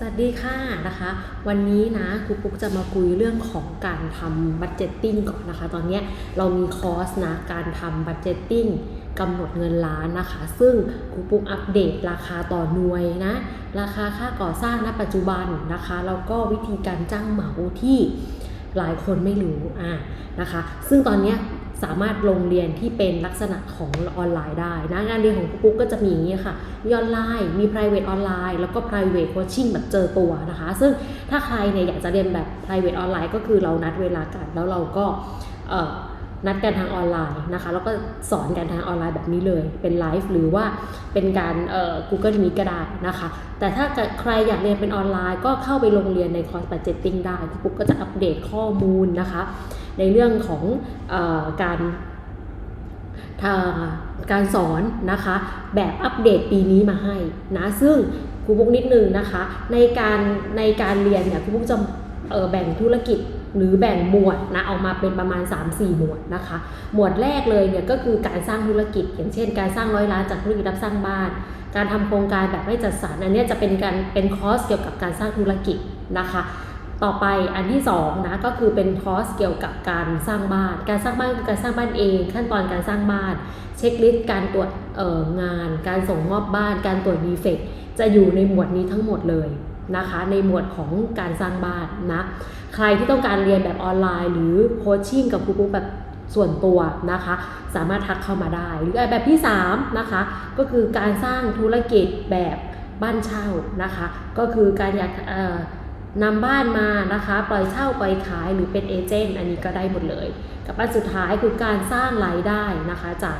สวัสดีค่ะนะคะ วันนี้นะครูปุ๊กจะมาคุยเรื่องของการทำบัตเจตติ้งก่อนนะคะ ตอนนี้เรามีคอร์สนะการทำบัตเจตติ้งกำหนดเงินล้านนะคะ ซึ่งครูปุ๊กอัปเดตราคาต่อหน่วยนะ ราคาค่าก่อสร้างณปัจจุบันนะคะแล้วก็วิธีการจ้างเหมาที่หลายคนไม่รู้อ่านะคะ ซึ่งตอนนี้ สามารถลงเรียนที่เป็นลักษณะของออนไลน์ได้นะงานเรียนของปุ๊กก็จะมีอย่างนี้ค่ะมีออนไลน์ มี private ออนไลน์แล้วก็ private coaching แบบเจอตัวนะคะ ซึ่งถ้าใครเนี่ยอยากจะเรียนแบบ private ออนไลน์ก็คือเรานัดเวลากัน แล้วเราก็ นัดกันทางออนไลน์นะคะ แล้วก็สอนกันทางออนไลน์แบบนี้เลย เป็นไลฟ์หรือว่าเป็นการเอ่อ Google Meet ก็ได้นะคะ แต่ถ้าใครอยากเรียนเป็นออนไลน์ ก็เข้าไปลงเรียนในคอร์ส budgeting ได้ครูปุ๊กก็จะอัปเดตข้อมูลนะคะ ในเรื่องของเออการาการสอนนะคะ แบบอัปเดตปีนี้มาให้นะซึ่งครูบุ๊กนิดนึงนะคะ ในการในการเรียนเนี่ยครูบุ๊กจะแบ่งธุรกิจ หรือแบ่งหมวดนะออกมาเป็นประมาณ 3-4 หมวดนะคะ หมวดแรกเลยเนี่ยก็คือการสร้างธุรกิจ อย่างเช่น การสร้างร้อยล้านจากธุรกิจรับสร้างบ้าน การทำโครงการแบบไม่จัดสรรอันนี้จะเป็นการเป็นคอร์สเกี่ยวกับการสร้างธุรกิจนะคะต่อไปอันที่2นะก็คือเป็นคอร์สเกี่ยวกับการสร้างบ้าน การสร้างบ้านคือการสร้างบ้านเอง ขั้นตอนการสร้างบ้าน เช็คลิสต์การตรวจงาน การส่งมอบบ้าน การตรวจดีเฟกจะอยู่ในหมวดนี้ทั้งหมดเลย นะคะ ในหมวดของการสร้างบ้านนะใครที่ต้องการเรียนแบบออนไลน์ หรือโคชชิ่งกับครูปุ๊กแบบส่วนตัวนะคะ สามารถทักเข้ามาได้ หรือแบบที่3นะคะก็คือการสร้างธุรกิจแบบบ้านเช่านะคะ ก็คือการอยากนำบ้านมานะคะ ปล่อยเช่าปล่อยขายหรือเป็นเอเจนต์อันนี้ก็ได้หมดเลย กับอันสุดท้ายคือการสร้างรายได้นะคะจาก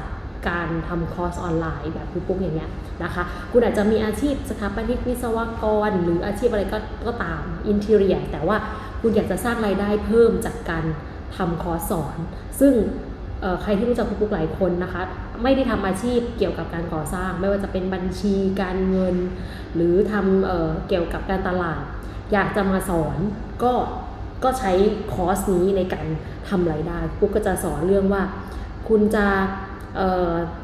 การทำคอร์สออนไลน์แบบคุณปุ๊กอย่างเงี้ยนะคะ คุณอาจจะมีอาชีพสถาปนิกวิศวกร หรืออาชีพอะไรก็ก็ตามอินเทเรีย แต่ว่าคุณอยากจะสร้างรายได้เพิ่มจากการทำคอร์สสอน ซึ่งใครที่รู้จักคุณปุ๊กหลายคนนะคะ ไม่ได้ทำอาชีพเกี่ยวกับการก่อสร้าง ไม่ว่าจะเป็นบัญชีการเงิน หรือทำเออเกี่ยวกับการตลาด อยากจะมาสอนก็ก็ใช้คอร์สนี้ในการทำรายได้ปุ๊กก็จะสอนเรื่องว่า คุณจะ เ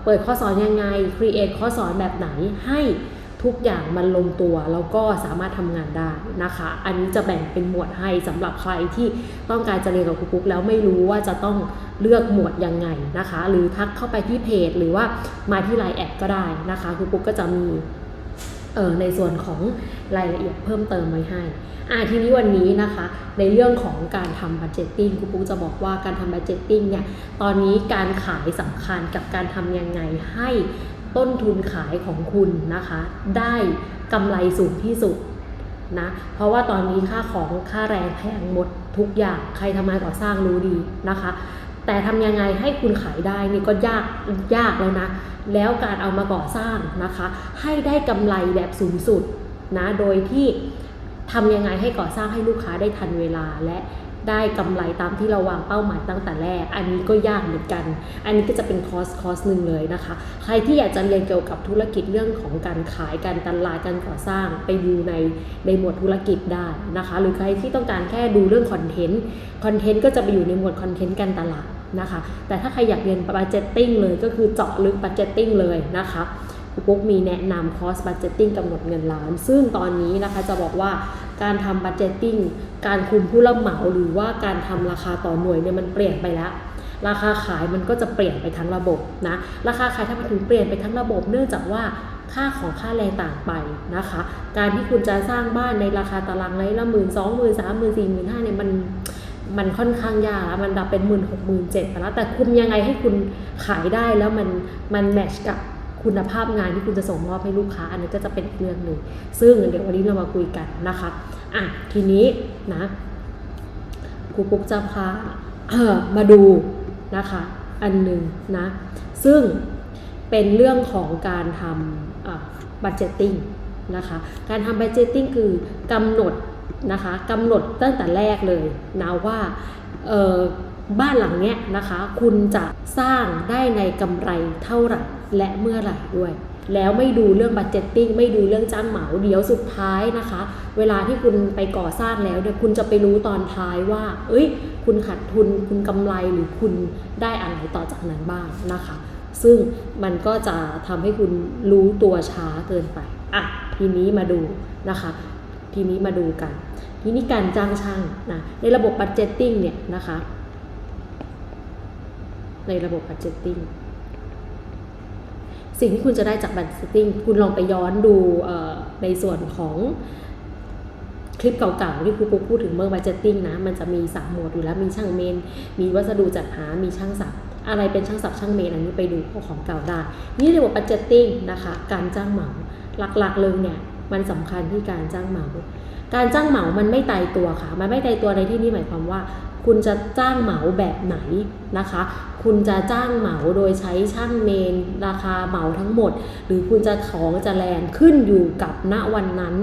เปิดข้อสอนยังไง create ข้อสอนแบบไหนให้ทุกอย่างมันลงตัวแล้วก็สามารถทำงานได้นะคะ อันนี้จะแบ่งเป็นหมวดให้สำหรับใครที่ต้องการจะเรียนกับครูปุ๊กแล้วไม่รู้ว่าจะต้องเลือกหมวดยังไงนะคะ หรือทักเข้าไปที่เพจ หรือว่ามาที่ไลน์แอดก็ได้นะคะครูปุ๊กก็จะมี ในส่วนของรายละเอียดเพิ่มเติมไว้ให้อ่าทีนี้วันนี้นะคะในเรื่องของการทำบั d เจตติ้งครูปุ๊กจะบอกว่าการทำบั d เจตติ้งเนี่ยตอนนี้การขายสำคัญกับการทำยังไงให้ต้นทุนขายของคุณนะคะ ได้กำไรสูงที่สุดนะเพราะว่าตอนนี้ค่าของค่าแรงแพงหมดทุกอย่างใครทำงานก่อสร้างรู้ดีนะคะ แต่ทำยังไงให้คุณขายได้นี่ก็ยากยากแล้วนะ แล้วการเอามาก่อสร้างนะคะ ให้ได้กำไรแบบสูงสุดนะ โดยที่ทำยังไงให้ก่อสร้างให้ลูกค้าได้ทันเวลาและ ได้กำไรตามที่เราวางเป้าหมายตั้งแต่แรก อันนี้ก็ยากเหมือนกัน อันนี้ก็จะเป็นคอร์สคอร์สหนึ่งเลยนะคะ ใครที่อยากจะเรียนเกี่ยวกับธุรกิจเรื่องของการขายการตลาดการก่อสร้างไปดูในในหมวดธุรกิจได้นะคะ หรือใครที่ต้องการแค่ดูเรื่องคอนเทนต์คอนเทนต์ก็จะไปอยู่ในหมวดคอนเทนต์การตลาดนะคะ แต่ถ้าใครอยากเรียนบัจเจตติ้งเลยก็คือเจาะลึกบัจเจตติ้งเลยนะคะครูปุ๊กมีแนะนำคอร์สบัจเจตติ้งกำหนดเงินล้าน ซึ่งตอนนี้นะคะจะบอกว่า การทำบัจเจตติ้งการคุมผู้รับเหมาหรือว่าการทำราคาต่อหน่วยเนี่ยมันเปลี่ยนไปแล้วราคาขายมันก็จะเปลี่ยนไปทั้งระบบนะราคาขายถ้ามันถึงเปลี่ยนไปทั้งระบบ เนื่องจากว่าค่าของค่าแรงต่างไปนะคะ การที่คุณจะสร้างบ้านในราคาตารางไร่ละหมื่นสองหมื่นสามหมื่นสี่หมื่นห้าเนี่ยมันมันค่อนข้างยากแล้วมันดับเป็นหมื่นหกหมื่นเจ็ดไปแล้วแต่คุมยังไงให้คุณขายได้แล้วมันมันแมชกับ คุณภาพงานที่คุณจะส่งมอบให้ลูกค้า อันนี้ก็จะเป็นอีกเรื่องหนึ่งซึ่งเดี๋ยววันนี้เรามาคุยกันนะคะอะทีนี้นะครูปุ๊กจะพามาดูนะคะอันหนึ่งนะซึ่งเป็นเรื่องของการทำบัตเจตติ้งนะคะการทำบัตเจตติ้งคือกำหนดนะคะกำหนดตั้งแต่แรกเลยนะว่า บ้านหลังเนี้ยนะคะ คุณจะสร้างได้ในกำไรเท่าไหร่และเมื่อไหร่ด้วย แล้วไม่ดูเรื่องบัตเจตติ้งไม่ดูเรื่องจ้างเหมาเดี๋ยวสุดท้ายนะคะ เวลาที่คุณไปก่อสร้างแล้วเนี่ยคุณจะไปรู้ตอนท้ายว่า เอ้ย คุณขาดทุนคุณกำไรหรือคุณได้อะไรต่อจากนั้นบ้างนะคะ ซึ่งมันก็จะทำให้คุณรู้ตัวช้าเกินไปอะทีนี้มาดูนะคะ ทีนี้มาดูกัน ทีนี้การจ้างช่างนะในระบบบั d เจตติ้งเนี่ยนะคะ ในระบบบั d เจตติ้งสิ่งที่คุณจะได้จากบั d เจตติ้งคุณลองไปย้อนดูในส่วนของคลิปเก่าๆที่ครูปุ๊กพูดถึงเมื่อบั d เจตติ้งนะ มันจะมีสามโหมดอยู่แล้วมีช่างเมน มีวัสดุจัดหา มีช่างสับอะไรเป็นช่างสับช่างเมนอันนี้ไปดูของเก่าได้ นี่ระบบบั d เจตติ้งนะคะ การจ้างเหมาหลักๆเลยเนี่ยมันสำคัญที่การจ้างเหมา การจ้างเหมามันไม่ตายตัวค่ะ มันไม่ตายตัวในที่นี้หมายความว่า คุณจะจ้างเหมาแบบไหนนะคะ คุณจะจ้างเหมาโดยใช้ช่างเมน ราคาเหมาทั้งหมด หรือคุณจะของจะแรงขึ้นอยู่กับณวันนั้น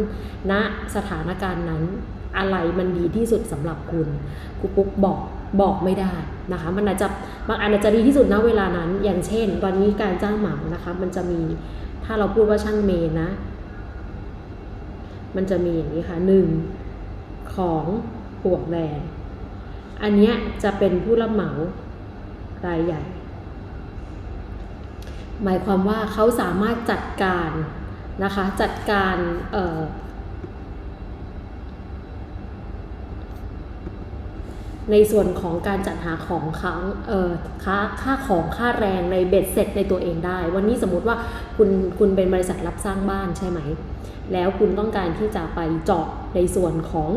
ณสถานการณ์นั้นอะไรมันดีที่สุดสำหรับคุณครูปุ๊กบอกบอกไม่ได้นะคะ มันอาจจะบางอันอาจจะดีที่สุดณเวลานั้น อย่างเช่นวันนี้การจ้างเหมานะคะ มันจะมีถ้าเราพูดว่าช่างเมนนะ มันจะมีอย่างนี้ค่ะหนึ่งของปวกแรงอันนี้จะเป็นผู้รับเหมารายใหญ่ หมายความว่าเขาสามารถจัดการนะคะจัดการเอ่อ ในส่วนของการจัดหาของค้างเอ่อค่าค่าของค่าแรงในเบ็ดเสร็จในตัวเองได้ วันนี้สมมติว่าคุณคุณเป็นบริษัทรับสร้างบ้านใช่ไหม แล้วคุณต้องการที่จะไปเจาะในส่วนของ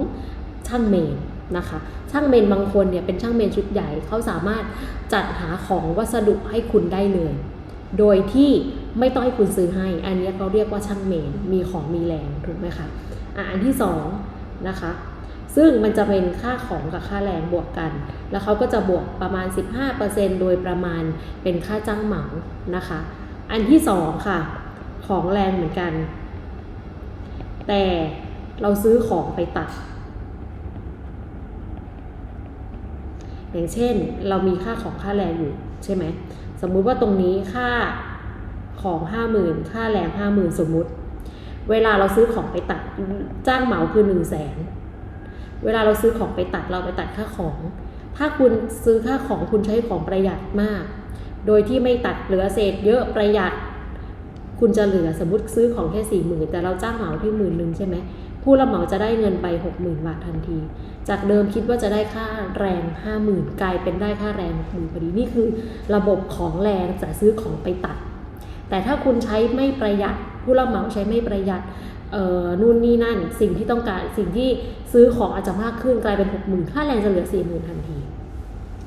ช่างเมนนะคะช่างเมนบางคนเนี่ยเป็นช่างเมนชุดใหญ่เขาสามารถจัดหาของวัสดุให้คุณได้เลย โดยที่ไม่ต้องให้คุณซื้อให้ อันนี้เขาเรียกว่าช่างเมนมีของมีแรงถูกไหมคะอะอันที่สองนะคะ ซึ่งมันจะเป็นค่าของกับค่าแรงบวกกัน แล้วเขาก็จะบวกประมาณ 15%โดยประมาณเป็นค่าจ้างเหมานะคะ อันที่สองค่ะ ของแรงเหมือนกัน แต่เราซื้อของไปตัด อย่างเช่นเรามีค่าของค่าแรงอยู่ใช่ไหม สมมุติว่าตรงนี้ค่าของ 50,000 ค่าแรง 50,000 สมมุติ เวลาเราซื้อของไปตัดจ้างเหมาคือ 1 0 0 0 0แสน เวลาเราซื้อของไปตัดเราไปตัดค่าของ ถ้าคุณซื้อค่าของคุณใช้ของประหยัดมาก โดยที่ไม่ตัดเหลือเศษเยอะประหยัด คุณจะเหลือสมมติซื้อของแค่สี่หมื่นแต่เราจ้างเหมาที่หมื่นหนึ่งใช่ไหมผู้รับเหมาจะได้เงินไปหกหมื่นบาททันที จากเดิมคิดว่าจะได้ค่าแรงห้าหมื่นกลายเป็นได้ค่าแรงหมื่นพอดี นี่คือระบบของแรงจะซื้อของไปตัด แต่ถ้าคุณใช้ไม่ประหยัด ผู้รับเหมาใช้ไม่ประหยัด นู่นนี่นั่น สิ่งที่ต้องการสิ่งที่ซื้อของอาจจะมากขึ้นกลายเป็นหกหมื่นค่าแรงจะเหลือสี่หมื่นทันที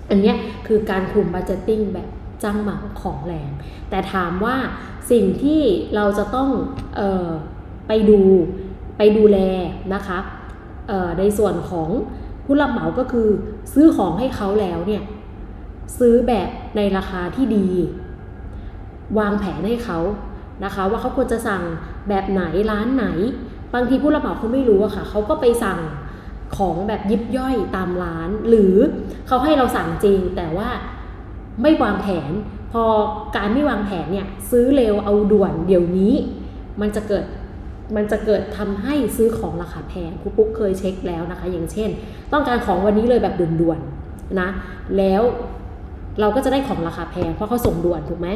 อันนี้คือการคุมบัจเจตติ้งแบบจ้างเหมาของแรง แต่ถามว่าสิ่งที่เราจะต้องออไปดูไปดูแลนะคะในส่วนของผู้รับเหมาก็คือซื้อของให้เขาแล้วเนี่ยซื้อแบบในราคาที่ดี วางแผนให้เขา นะคะ ว่าเขาควรจะสั่งแบบไหนร้านไหน บางทีผู้รับเหมาเขาไม่รู้อะค่ะเขาก็ไปสั่งของแบบยิบย่อยตามร้าน หรือเขาให้เราสั่งจริง แต่ว่าไม่วางแผน พอการไม่วางแผนเนี่ยซื้อเร็วเอาด่วนเดี๋ยวนี้ มันจะเกิดมันจะเกิดทำให้ซื้อของราคาแพงครูปุ๊กเคยเช็คแล้วนะคะ อย่างเช่น ต้องการของวันนี้เลยแบบด่วนๆนะ แล้วเราก็จะได้ของราคาแพงเพราะเขาส่งด่วนถูกไหม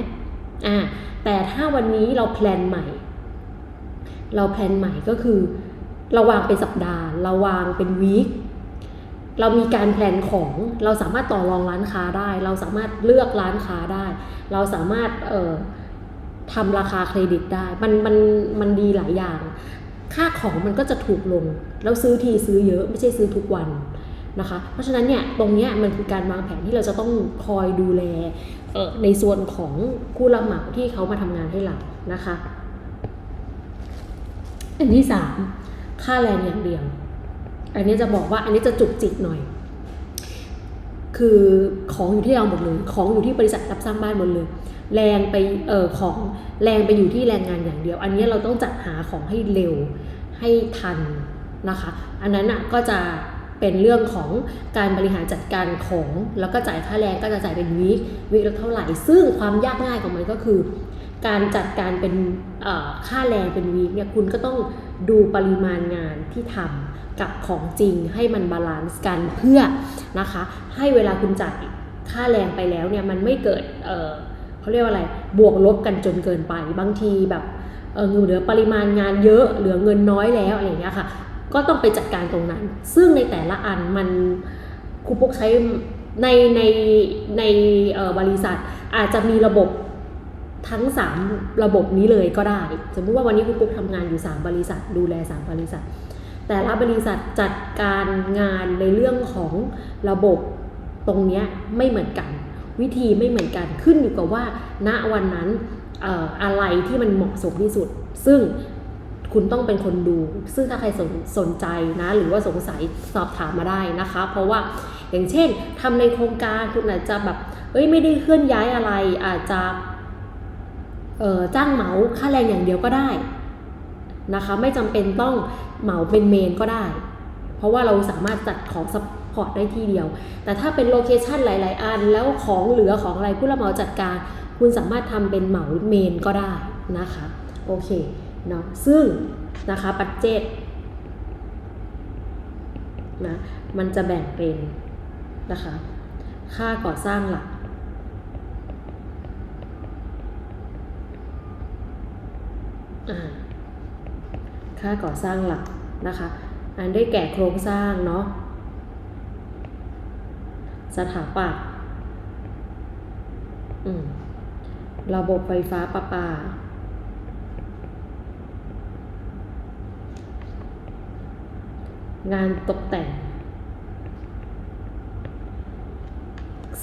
อ่าแต่ถ้าวันนี้เราแพลนใหม่ เราแพลนใหม่ก็คือ เราวางเป็นสัปดาห์ เราวางเป็นวีคเรามีการแพลนของเราสามารถต่อรองร้านค้าได้ เราสามารถเลือกร้านค้าได้ เราสามารถเอ่อทำราคาเครดิตได้ มันมันมันดีหลายอย่าง ค่าของมันก็จะถูกลง แล้วซื้อทีซื้อเยอะไม่ใช่ซื้อทุกวัน นะคะ เพราะฉะนั้นเนี่ยตรงเนี้ยมันคือการวางแผนที่เราจะต้องคอยดูแลในส่วนของผู้รับเหมาที่เขามาทำงานให้เรานะคะ อันที่สามค่าแรงอย่างเดียว อันนี้จะบอกว่าอันนี้จะจุกจิกหน่อย คือของอยู่ที่เราหมดเลย ของอยู่ที่บริษัทรับสร้างบ้านหมดเลย แรงไปเออของแรงไปอยู่ที่แรงงานอย่างเดียว อันนี้เราต้องจัดหาของให้เร็วให้ทันนะคะ อันนั้นอะก็จะ เป็นเรื่องของการบริหารจัดการของ แล้วก็จ่ายค่าแรงก็จะจ่ายเป็นวีควีคละเท่าไหร่ ซึ่งความยากง่ายของมันก็คือ การจัดการเป็นค่าแรงเป็นวีคเนี่ยคุณก็ต้องดูปริมาณงานที่ทำกับของจริงให้มันบาลานซ์กันเพื่อนะคะ ให้เวลาคุณจ่ายค่าแรงไปแล้วเนี่ยมันไม่เกิดเเขาเรียกว่าอะไรบวกลบกันจนเกินไปบางทีแบบเออเหลือปริมาณงานเยอะเหลือเงินน้อยแล้วอะไรอย่างเงี้ยค่ะ ก็ต้องไปจัดการตรงนั้น ซึ่งในแต่ละอันมันครูปุ๊กใช้ในในในบริษัทอาจจะมีระบบทั้ง 3 ระบบนี้เลยก็ได้ สมมุติว่าวันนี้ครูปุ๊กทำงานอยู่ 3 บริษัท ดูแล 3 บริษัท แต่ละบริษัทจัดการงานในเรื่องของระบบตรงนี้ไม่เหมือนกัน วิธีไม่เหมือนกันขึ้นอยู่กับว่า ณวันนั้นอะไรที่มันเหมาะสมที่สุด ซึ่ง คุณต้องเป็นคนดู ซึ่งถ้าใครสนสนใจนะ หรือว่าสงสัยสอบถามมาได้นะคะ เพราะว่าอย่างเช่นทำในโครงการคุณอาจจะแบบเอ้ยไม่ได้เคลื่อนย้ายอะไร อาจจะจ้างเหมาค่าแรงอย่างเดียวก็ได้นะคะ ไม่จำเป็นต้องเหมาเป็นเมนก็ได้ เพราะว่าเราสามารถจัดของซัพพอร์ตได้ที่เดียว แต่ถ้าเป็นโลเคชันหลาย ๆ อัน แล้วของเหลือของอะไรผู้รับเหมาจัดการ คุณสามารถทำเป็นเหมาเมนก็ได้นะคะ โอเค เนาะซึ่งนะคะปัจเจตนะมันจะแบ่งเป็นนะคะค่าก่อสร้างหลัก ค่าก่อสร้างหลักนะคะ อันได้แก่โครงสร้างเนาะสถาปัตย์อืมระบบไฟฟ้าประปา งานตกแต่ง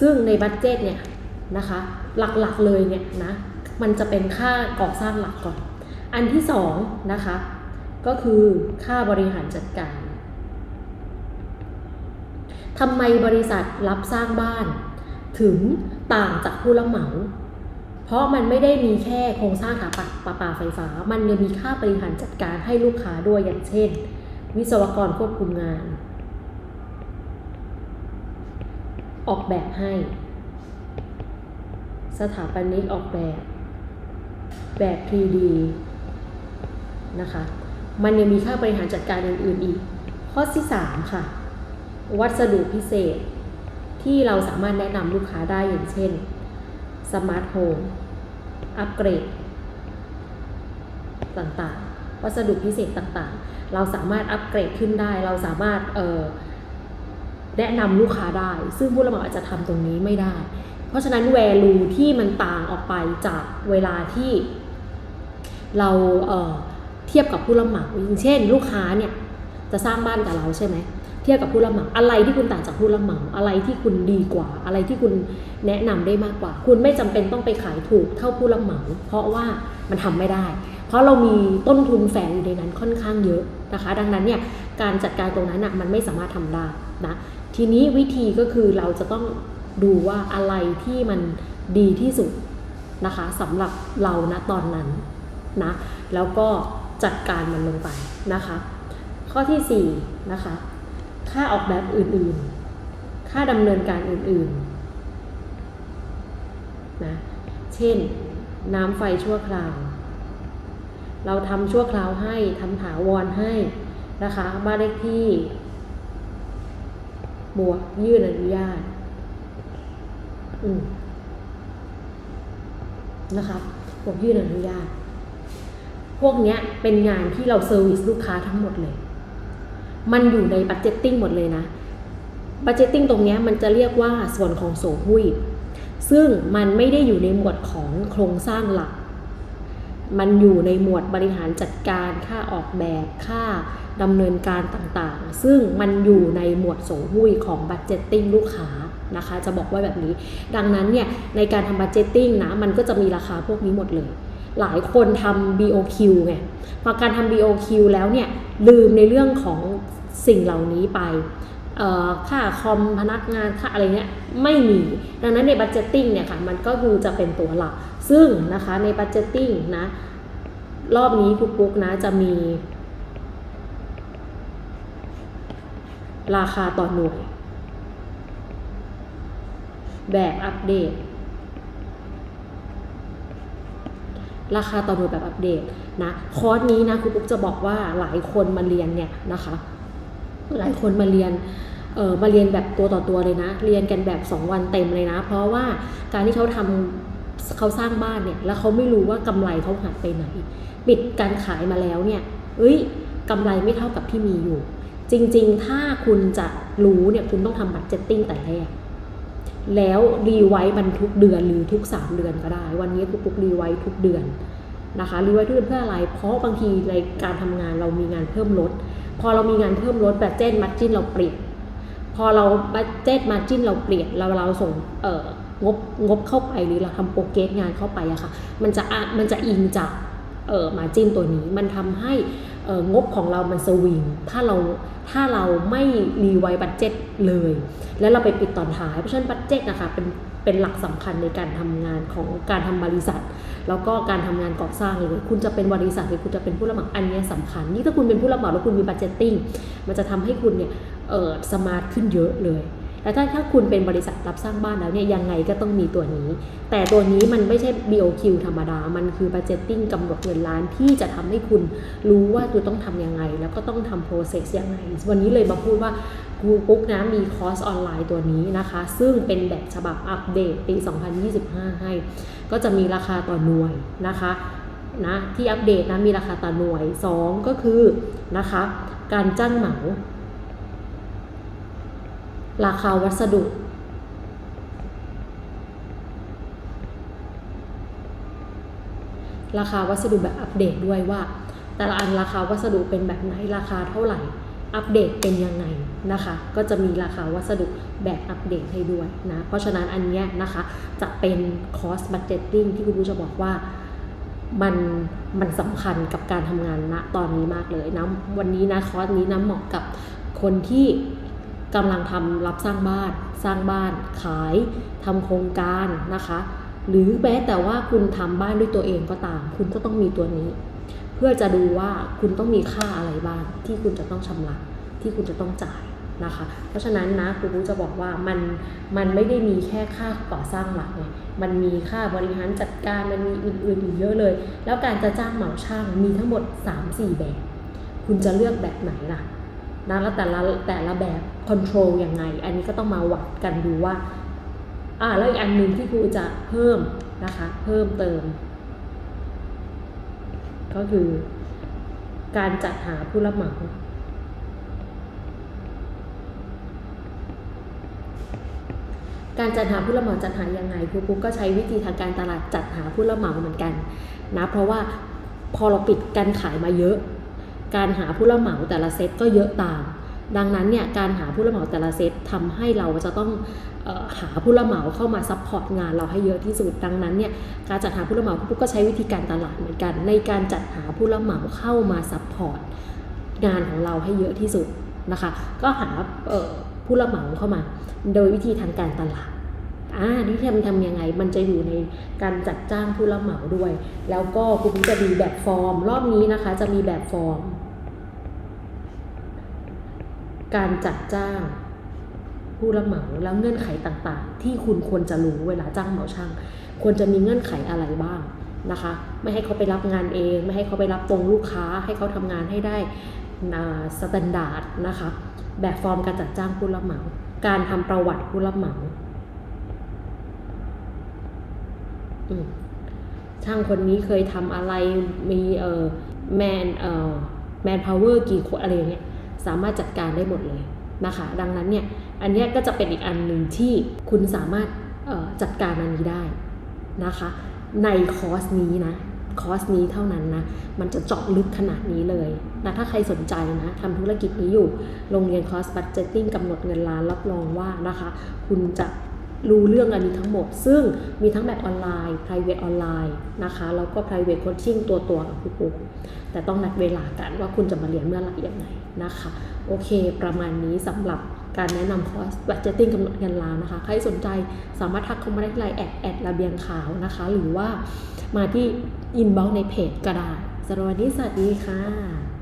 ซึ่งในบัตเจตเนี่ยนะคะ หลักๆเลยเนี่ยนะ มันจะเป็นค่าก่อสร้างหลักก่อน อันที่สองนะคะ ก็คือค่าบริหารจัดการทำไมบริษัทรับสร้างบ้าน ถึงต่างจากผู้รับเหมา เพราะมันไม่ได้มีแค่โครงสร้างสถาปัตย์ประปาไฟฟ้า มันยังมีค่าบริหารจัดการให้ลูกค้าด้วยอย่างเช่น วิศวกรควบคุมงาน ออกแบบให้ สถาปนิกออกแบบ แบบ 3D นะคะ มันยังมีค่าบริหารจัดการอื่นๆอีก ข้อที่ 3 ค่ะ วัสดุพิเศษที่เราสามารถแนะนำลูกค้าได้อย่างเช่นสมาร์ทโฮมอัปเกรด ต่างๆ วัสดุพิเศษต่างๆ เราสามารถอัปเกรดขึ้นได้ เราสามารถเออแนะนำลูกค้าได้ ซึ่งผู้รับเหมาอาจจะทำตรงนี้ไม่ได้ เพราะฉะนั้น value ที่มันต่างออกไปจากเวลาที่เราเออเทียบกับผู้รับเหมาอย่างเช่น ลูกค้าเนี่ยจะสร้างบ้านกับเราใช่ไหมเทียบกับผู้รับเหมาอะไรที่คุณต่างจากผู้รับเหมาอะไรที่คุณดีกว่า อะไรที่คุณแนะนำได้มากกว่า คุณไม่จำเป็นต้องไปขายถูกเท่าผู้รับเหมา เพราะว่ามันทำไม่ได้ เพราะเรามีต้นทุนแฝงอยู่ในนั้นค่อนข้างเยอะนะคะ ดังนั้นเนี่ยการจัดการตรงนั้นนะมันไม่สามารถทำได้นะทีนี้วิธีก็คือเราจะต้องดูว่าอะไรที่มันดีที่สุดนะคะสำหรับเราณตอนนั้นนะแล้วก็จัดการมันลงไปนะคะ ข้อที่4นะคะค่าออกแบบอื่นๆ ค่าดำเนินการอื่นๆนะเช่นน้ำไฟชั่วคราว เราทำชั่วคราวให้ทำถาวรให้นะคะ บ้านเลขที่บวกยื่นอนุญาตอืมนะคะบวกยื่นอนุญาต พวกเนี้ยเป็นงานที่เราเซอร์วิสลูกค้าทั้งหมดเลย มันอยู่ในบั d เจตติ้งหมดเลยนะบั d เจตติ้งตรงเนี้ยมันจะเรียกว่าส่วนของโสหุยซึ่งมันไม่ได้อยู่ในหมวดของโครงสร้างหลัก มันอยู่ในหมวดบริหารจัดการค่าออกแบบค่าดำเนินการต่างๆ ซึ่งมันอยู่ในหมวดโสหุยของบั d เจตติ้งลูกค้านะคะ จะบอกว่าแบบนี้ ดังนั้นเนี่ยในการทำบั d เจตติ้งนะมันก็จะมีราคาพวกนี้หมดเลย หลายคนทำ BOQ ไงพอการทำ BOQ แล้วเนี่ยลืมในเรื่องของสิ่งเหล่านี้ไปค่าคอมพนักงานค่าอะไรเงี้ยไม่มี ดังนั้นในบั d เจตติ้งเนี่ยค่ะมันก็คือจะเป็นตัวหลัก ซึ่งนะคะในบั d เจตติ้งนะ รอบนี้คุกปุ๊กนะจะมี ราคาต่อหน่วย แบบอัปเดต ราคาต่อหน่วยแบบอัปเดตนะคอร์สนี้นะครูปุ๊กจะบอกว่าหลายคนมาเรียนเนี่ยนะคะ หลายคนมาเรียนเออมาเรียนแบบตัวต่อตัวเลยนะ เรียนกันแบบ 2 วันเต็มเลยนะ เพราะว่าการที่เขาทำ เขาสร้างบ้านเนี่ยแล้วเขาไม่รู้ว่ากำไรเขาหายไปไหน ปิดการขายมาแล้วเนี่ยเอ้ยกำไรไม่เท่ากับที่มีอยู่ จริง ๆ ถ้าคุณจะรู้เนี่ยคุณต้องทำบัตเจตติ้งแต่แรกแล้วรีไว้มันทุกเดือนหรือทุก 3 เดือนก็ได้ วันนี้ปุ๊กปุ๊กรีไว้ทุกเดือนนะคะรีไว้ทุกเดือนเพื่ออะไร เพราะบางทีในการทำงานเรามีงานเพิ่มลด พอเรามีงานเพิ่มลดแบบเจนมัดจิ้นเราเปลี่ยนพอเราบัตเจตมาจินเราเปลี่ยนเราเราส่งเอ่อ งบงบเข้าไปหรือเราทำโปรเกรสงานเข้าไปอะค่ะมันจะมันจะอิงจากเออมาจิ้นตัวนี้มันทำให้เอองบของเรามันสวิงถ้าเราถ้าเราไม่รีไวบัตเจตเลย แล้วเราไปปิดตอนท้าย เพราะฉะนั้นบัตเจตนะคะเป็นเป็นหลักสำคัญในการทำงานของการทำบริษัท แล้วก็การทำงานก่อสร้างเลยคุณจะเป็นบริษัทหรือคุณจะเป็นผู้รับเหมาอันนี้ยสำคัญ นี่ถ้าคุณเป็นผู้รับเหมาแล้วคุณมีบัตเจตติ้งมันจะทำให้คุณเนี่ยเออสมาร์ทขึ้นเยอะเลย แล้วถ้าถ้าคุณเป็นบริษัทรับสร้างบ้านแล้วเนี่ยยังไงก็ต้องมีตัวนี้ แต่ตัวนี้มันไม่ใช่ BOQ ธรรมดา มันคือ budgeting กำหนดเงินล้านที่จะทำให้คุณรู้ว่าคุณต้องทำยังไง แล้วก็ต้องทำ process ยังไง วันนี้เลยมาพูดว่ากูปุ๊กนะมีคอร์สออนไลน์ตัวนี้นะคะ ซึ่งเป็นแบบฉบับอัปเดตปี 2025 ให้ ก็จะมีราคาต่อหน่วยนะคะนะที่อัปเดตนะมีราคาต่อหน่วย 2 ก็คือนะคะการจ้างเหมา ราคาวัสดุ ราคาวัสดุแบบอัปเดตด้วยว่า แต่ละอันราคาวัสดุเป็นแบบไหนราคาเท่าไหร่ อัปเดตเป็นยังไงนะคะ ก็จะมีราคาวัสดุแบบอัปเดตให้ด้วยนะ เพราะฉะนั้นอันนี้นะคะจะเป็นคอสบั d เจตติ้งที่คุณผู้จะบอกว่ามันมันสำคัญกับการทำงานณตอนนี้มากเลยนะวันนี้นะคอร์สนี้นะเหมาะกับคนที่ กำลังทำรับสร้างบ้าน สร้างบ้าน ขายทำโครงการนะคะ หรือแม้แต่ว่าคุณทำบ้านด้วยตัวเองก็ตาม คุณก็ต้องมีตัวนี้ เพื่อจะดูว่าคุณต้องมีค่าอะไรบ้างที่คุณจะต้องชำระที่คุณจะต้องจ่ายนะคะ เพราะฉะนั้นนะครูรู้จะบอกว่ามันมันไม่ได้มีแค่ค่าก่อสร้างหลักไงมันมีค่าบริหารจัดการมันมีอื่นๆอีกเยอะเลย แล้วการจะจ้างเหมาช่างมีทั้งหมด 3-4 แบบ คุณจะเลือกแบบไหนล่ะ นะแล้วแต่ละแต่ละแบบคอนโทรลยังไง อันนี้ก็ต้องมาวัดกันดูว่าอ่าแล้วอีกอันหนึ่งที่ครูจะเพิ่มนะคะ เพิ่มเติม ก็คือการจัดหาผู้รับเหมาการจัดหาผู้รับเหมาจัดหายังไงครูปุ๊กก็ใช้วิธีทางการตลาดจัดหาผู้รับเหมาเหมือนกันนะเพราะว่าพอเราปิดการขายมาเยอะ การหาผู้รับเหมาแต่ละเซตก็เยอะตาม ดังนั้นเนี่ยการหาผู้รับเหมาแต่ละเซตทำให้เราจะต้องหาผู้รับเหมาเข้ามาซัพพอร์ตงานเราให้เยอะที่สุด ดังนั้นเนี่ยการจัดหาผู้รับเหมาปุ๊กก็ใช้วิธีการตลาดเหมือนกัน ในการจัดหาผู้รับเหมาเข้ามาซัพพอร์ตงานของเราให้เยอะที่สุดนะคะ ก็หาผู้รับเหมาเข้ามา โดยวิธีทางการตลาด อ่านี่ทำทำยังไง มันจะอยู่ในการจัดจ้างผู้รับเหมาด้วย แล้วก็คุณจะมีแบบฟอร์ม รอบนี้นะคะ จะมีแบบฟอร์ม การจัดจ้างผู้รับเหมาแล้วเงื่อนไขต่างๆ ที่คุณควรจะรู้เวลาจ้างเหมาช่าง ควรจะมีเงื่อนไขอะไรบ้างนะคะ ไม่ให้เขาไปรับงานเอง ไม่ให้เขาไปรับตรงลูกค้า ให้เขาทำงานให้ได้สแตนดาร์ดนะคะ แบบฟอร์มการจัดจ้างผู้รับเหมา การทำประวัติผู้รับเหมา อืม ช่างคนนี้เคยทำอะไรมีเอ่อแมนเอ่อแมนพาวเวอร์กี่คนอะไรเงี้ยสามารถจัดการได้หมดเลยนะคะ ดังนั้นเนี่ยอันนี้ก็จะเป็นอีกอันหนึ่งที่คุณสามารถออจัดการอันนี้ได้นะคะ ในคอร์สนี้นะคอร์สนี้เท่านั้นนะ มันจะเจาะลึกขนาดนี้เลยนะถ้าใครสนใจนะทำธุรกิจนี้อยู่ โรงเรียนคอร์สบัตเจตติ้งกำหนดเงินล้านรับรองว่านะคะ คุณจะ รู้เรื่องอันนี้ทั้งหมด ซึ่งมีทั้งแบบออนไลน์ private ออนไลน์นะคะแล้วก็ private coaching ตัวตัวกับคุณปุ๊กแต่ต้องนัดเวลากันว่าคุณจะมาเรียนเมื่อไหร่ยังไงนะคะ โอเค ประมาณนี้สำหรับการแนะนำคอร์สบัตเจตติ้งกำหนดเงินล้านนะคะ ใครสนใจสามารถทักเข้ามาได้ที่ไลน์แอดแอดระเบียงขาวนะคะ หรือว่ามาที่อินบ็อกในเพจก็ได้สำหรับวันนี้สวัสดีค่ะ